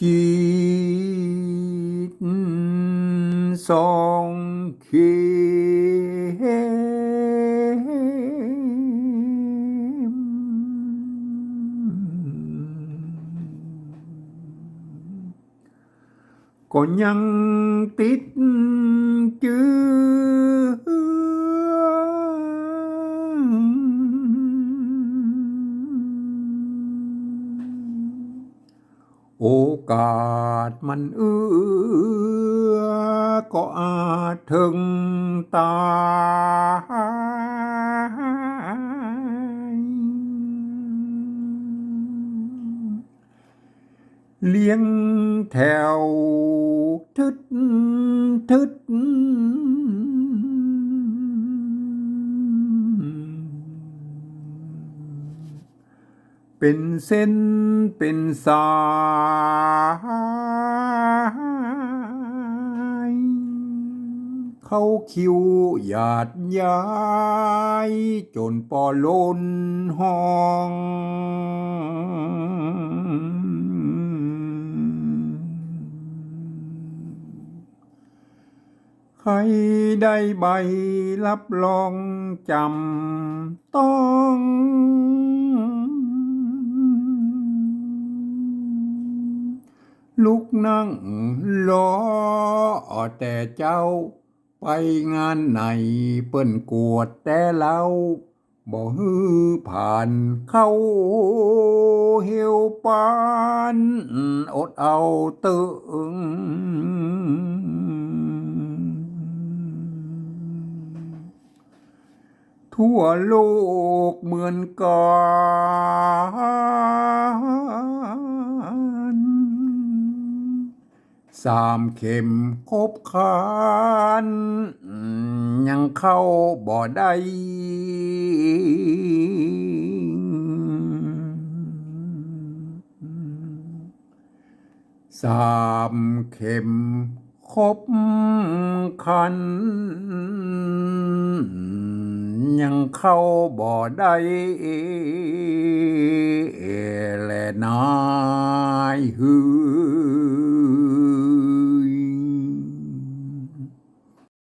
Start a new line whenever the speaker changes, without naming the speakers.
จิตสองเข็ โอกาสมันเอื้อก็อาจถึงตายเลี้ยงแถวทึดทึด เป็นเส้นเป็นสาย เขาคิวหยาดย้าย จนปอล้นห้อง ใครได้ใบรับรองจำต้อง ลุกนั่งรอแต่เจ้า ไปงานไหนเปิ้นกวดแต่เราบ่ฮือผ่านเข้าเหี่ยวปานอดเอาตึงทั่วโลกเหมือนกัน สามเข็มคบคานยังเข้าบ่ได้สามเข็มคบคัน ยังเข้าบ่ได้และนายฮือ